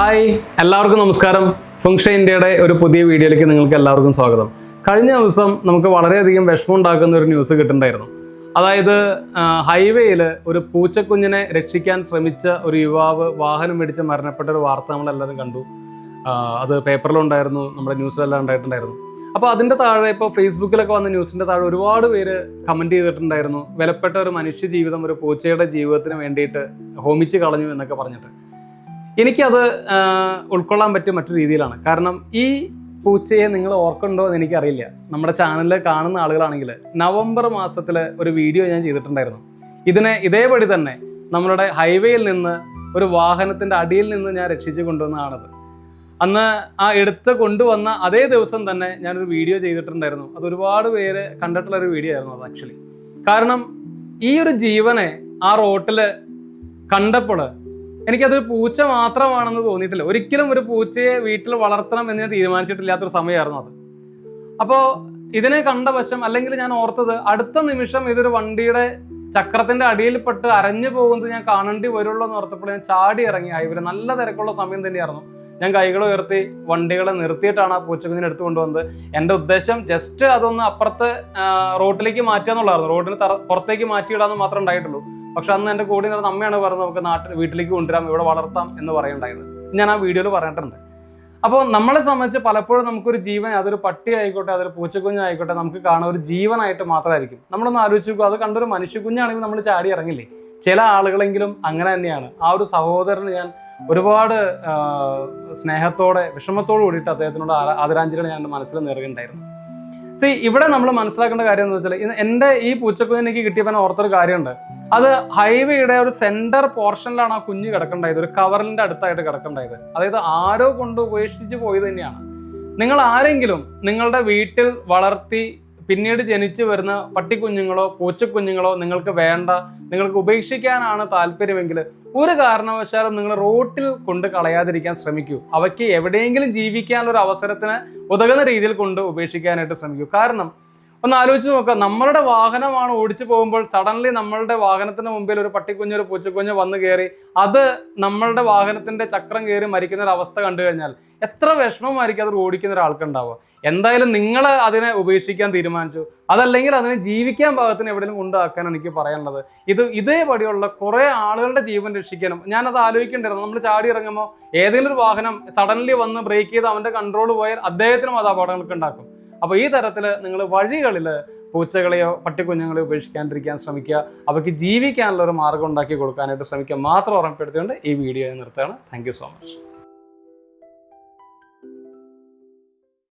Hi എല്ലാവർക്കും നമസ്കാരം. Function ഇന്ത്യയുടെ ഒരു പുതിയ വീഡിയോയിലേക്ക് നിങ്ങൾക്ക് എല്ലാവർക്കും സ്വാഗതം. കഴിഞ്ഞ ദിവസം നമുക്ക് വളരെയധികം വിഷമം ഉണ്ടാക്കുന്ന ഒരു ന്യൂസ് കിട്ടുന്നുണ്ടായിരുന്നു. അതായത് ഹൈവേയിൽ ഒരു പൂച്ചക്കുഞ്ഞിനെ രക്ഷിക്കാൻ ശ്രമിച്ച ഒരു യുവാവ് വാഹനം മേടിച്ച് മരണപ്പെട്ട ഒരു വാർത്ത നമ്മൾ എല്ലാവരും കണ്ടു അത് പേപ്പറിലുണ്ടായിരുന്നു നമ്മുടെ ന്യൂസിലെല്ലാം ഉണ്ടായിട്ടുണ്ടായിരുന്നു. അപ്പോൾ അതിന്റെ താഴെ ഇപ്പോൾ ഫേസ്ബുക്കിലൊക്കെ വന്ന ന്യൂസിന്റെ താഴെ ഒരുപാട് പേര് കമന്റ് ചെയ്തിട്ടുണ്ടായിരുന്നു. വിലപ്പെട്ട ഒരു മനുഷ്യ ജീവിതം ഒരു പൂച്ചയുടെ ജീവിതത്തിന് വേണ്ടിയിട്ട് ഹോമിച്ച് കളഞ്ഞു എന്നൊക്കെ പറഞ്ഞിട്ട്. എനിക്കത് ഉൾക്കൊള്ളാൻ പറ്റിയ മറ്റൊരു രീതിയിലാണ്. കാരണം ഈ പൂച്ചയെ നിങ്ങൾ ഓർക്കുന്നുണ്ടോ എന്ന് എനിക്കറിയില്ല. നമ്മുടെ ചാനലിൽ കാണുന്ന ആളുകളാണെങ്കിൽ നവംബർ മാസത്തിൽ ഒരു വീഡിയോ ഞാൻ ചെയ്തിട്ടുണ്ടായിരുന്നു. ഇതിനെ ഇതേപടി തന്നെ നമ്മളുടെ ഹൈവേയിൽ നിന്ന് ഒരു വാഹനത്തിന്റെ അടിയിൽ നിന്ന് ഞാൻ രക്ഷിച്ച് കൊണ്ടുവന്നതാണത്. അന്ന് ആ എടുത്ത് കൊണ്ടുവന്ന അതേ ദിവസം തന്നെ ഞാനൊരു വീഡിയോ ചെയ്തിട്ടുണ്ടായിരുന്നു. അത് ഒരുപാട് പേര് കണ്ടിട്ടുള്ള ഒരു വീഡിയോ ആയിരുന്നു അത് ആക്ച്വലി കാരണം ഈ ഒരു ജീവനെ ആ റോട്ടിൽ കണ്ടപ്പോൾ എനിക്കതൊരു പൂച്ച മാത്രമാണെന്ന് തോന്നിയിട്ടില്ല. ഒരിക്കലും ഒരു പൂച്ചയെ വീട്ടിൽ വളർത്തണം എന്ന് ഞാൻ തീരുമാനിച്ചിട്ടില്ലാത്തൊരു സമയമായിരുന്നു അത്. അപ്പോൾ ഇതിനെ കണ്ട വശം അല്ലെങ്കിൽ ഞാൻ ഓർത്തത് അടുത്ത നിമിഷം ഇതൊരു വണ്ടിയുടെ ചക്രത്തിന്റെ അടിയിൽപ്പെട്ട് അരഞ്ഞു പോകുന്നത് ഞാൻ കാണേണ്ടി വരുള്ളൂ എന്ന് ഓർത്തപ്പോൾ ഞാൻ ചാടി ഇറങ്ങി. ഹൈവേ നല്ല തിരക്കുള്ള സമയം തന്നെയായിരുന്നു. ഞാൻ കൈകൾ ഉയർത്തി വണ്ടികളെ നിർത്തിയിട്ടാണ് ആ പൂച്ചക്കുഞ്ഞിനെ എടുത്തു കൊണ്ടുവന്നത്. എന്റെ ഉദ്ദേശം ജസ്റ്റ് അതൊന്ന് അപ്പുറത്ത് റോട്ടിലേക്ക് മാറ്റുക എന്നുള്ളതായിരുന്നു. റോഡിന് പുറത്തേക്ക് മാറ്റിയിടാന്ന് മാത്രമേ ഉണ്ടായിട്ടുള്ളൂ. പക്ഷെ അന്ന് എന്റെ കൂടെ നിന്ന് അമ്മയാണ് പറഞ്ഞത് നമുക്ക് നാട്ടിൽ വീട്ടിലേക്ക് കൊണ്ടുവരാം ഇവിടെ വളർത്താം എന്ന് പറയുണ്ടായത് ഞാൻ ആ വീഡിയോയിൽ പറഞ്ഞിട്ടുണ്ട്. അപ്പോൾ നമ്മളെ സംബന്ധിച്ച് പലപ്പോഴും നമുക്കൊരു ജീവൻ അതൊരു പട്ടി ആയിക്കോട്ടെ അതൊരു പൂച്ചക്കുഞ്ഞായിക്കോട്ടെ നമുക്ക് കാണാൻ ഒരു ജീവനായിട്ട് മാത്രമായിരിക്കും. നമ്മളൊന്ന് ആലോചിച്ച് നോക്കുക അത് കണ്ടൊരു മനുഷ്യക്കുഞ്ഞാണെങ്കിൽ നമ്മൾ ചാടി ഇറങ്ങില്ലേ? ചില ആളുകളെങ്കിലും അങ്ങനെ തന്നെയാണ്. ആ ഒരു സഹോദരന് ഞാൻ ഒരുപാട് സ്നേഹത്തോടെ വിഷമത്തോടു കൂടിയിട്ട് അദ്ദേഹത്തിനോട് ആദരാഞ്ജലികൾ ഞാൻ മനസ്സിൽ നേറുകയുണ്ടായിരുന്നു സി ഇവിടെ നമ്മൾ മനസ്സിലാക്കേണ്ട കാര്യം എന്ന് വെച്ചാൽ എന്റെ ഈ പൂച്ചക്കുഞ്ഞ് എനിക്ക് കിട്ടിയപ്പോൾ ഓർത്തൊരു കാര്യമുണ്ട്. അത് ഹൈവേയുടെ ഒരു സെന്റർ പോർഷനിലാണ് ആ കുഞ്ഞ് കിടക്കേണ്ടത് ഒരു കവറിന്റെ അടുത്തായിട്ട് കിടക്കേണ്ടത് അതായത് ആരോ കൊണ്ട് ഉപേക്ഷിച്ച് പോയത് തന്നെയാണ്. നിങ്ങൾ ആരെങ്കിലും നിങ്ങളുടെ വീട്ടിൽ വളർത്തി പിന്നീട് ജനിച്ചു വരുന്ന പട്ടിക്കുഞ്ഞുങ്ങളോ പൂച്ചക്കുഞ്ഞുങ്ങളോ നിങ്ങൾക്ക് വേണ്ട നിങ്ങൾക്ക് ഉപേക്ഷിക്കാനാണ് താല്പര്യമെങ്കിൽ ഒരു കാരണവശാലും നിങ്ങൾ റോട്ടിൽ കൊണ്ട് കളയാതിരിക്കാൻ ശ്രമിക്കൂ. അവയ്ക്ക് എവിടെയെങ്കിലും ജീവിക്കാനുള്ള ഒരു അവസരത്തിന് ഉതകുന്ന രീതിയിൽ കൊണ്ട് ഉപേക്ഷിക്കാനായിട്ട് ശ്രമിക്കൂ. കാരണം ഒന്ന് ആലോചിച്ച് നോക്കുക നമ്മളുടെ വാഹനമാണ് ഓടിച്ചു പോകുമ്പോൾ സഡൻലി നമ്മളുടെ വാഹനത്തിന് മുമ്പിൽ ഒരു പട്ടിക്കുഞ്ഞ് ഒരു പൂച്ചക്കുഞ്ഞ് വന്നു കയറി അത് നമ്മളുടെ വാഹനത്തിന്റെ ചക്രം കയറി മരിക്കുന്ന ഒരു അവസ്ഥ കണ്ടു കഴിഞ്ഞാൽ എത്ര വിഷമമായിരിക്കും അത് ഓടിക്കുന്ന ഒരാൾക്കുണ്ടാവുക എന്തായാലും നിങ്ങൾ അതിനെ ഉപേക്ഷിക്കാൻ തീരുമാനിച്ചു. അതല്ലെങ്കിൽ അതിനെ ജീവിക്കാൻ ഭാഗത്തിന് എവിടെയെങ്കിലും കൊണ്ടാക്കാൻ എനിക്ക് പറയാനുള്ളത്. ഇത് ഇതേപടിയുള്ള കുറേ ആളുകളുടെ ജീവൻ രക്ഷിക്കാനും ഞാനത് ആലോചിക്കേണ്ടായിരുന്നു. നമ്മൾ ചാടി ഇറങ്ങുമ്പോൾ ഏതെങ്കിലും ഒരു വാഹനം സഡൻലി വന്ന് ബ്രേക്ക് ചെയ്ത് അവന്റെ കൺട്രോൾ പോയാൽ അദ്ദേഹത്തിനും അത് അപകടങ്ങൾക്ക് ഉണ്ടാക്കും. അപ്പോൾ ഈ തരത്തിൽ നിങ്ങൾ വഴികളിൽ പൂച്ചകളെയോ പട്ടിക്കുഞ്ഞുങ്ങളെയോ ഉപേക്ഷിക്കാണ്ടിരിക്കാൻ ശ്രമിക്കുക. അവയ്ക്ക് ജീവിക്കാനുള്ള ഒരു മാർഗം ഉണ്ടാക്കി കൊടുക്കാനായിട്ട് ശ്രമിക്കുക. മാത്രം ഓർമ്മപ്പെടുത്തിക്കൊണ്ട് ഈ വീഡിയോ നിർത്തുകയാണ്. Thank so much